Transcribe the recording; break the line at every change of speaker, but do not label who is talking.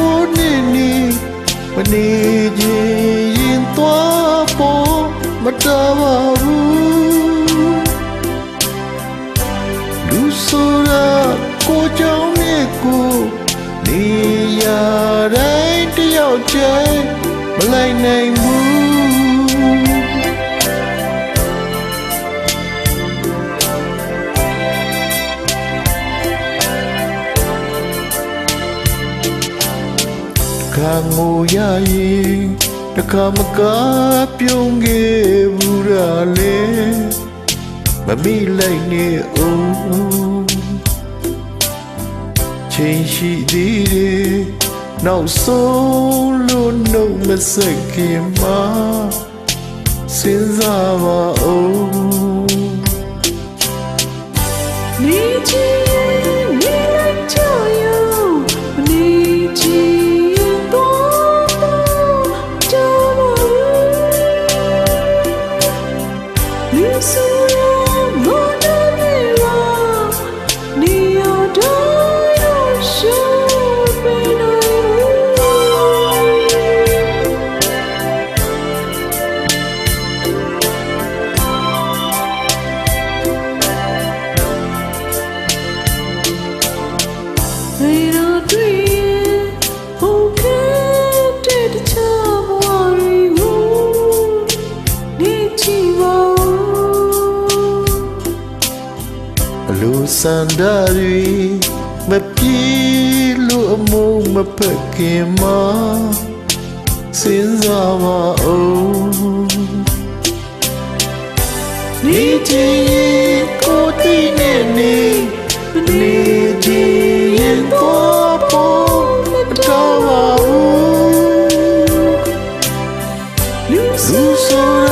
နေကြည့်ရင်ကိုယ်သဘောနဲ့နေမနေခြင်းရင်သွားပေါ်မတော်ပါဘူးလူဆိုရကိုကြောင့်နဲ့ကိုနေရတိုင်းတယောက်ချင်မလိုက်နိုင်ဘူး ခါငိုရရင်တခါမကားပြုံးခဲ့ဘူးရလေမမိလိုက်နေအောင်ချိန်ရှိသေးတယ်နောက်ဆုံးလို့နှုတ်မဆက်ခင်မှာစဉ်းစားပါအောင်
你。
လိုစန္ဒရီမပြေလို့အမုံမဖက်ခင်မှာစဉ်းစားပါအောင်
你
ဒီချီကိုတိနဲ့နေ Oh.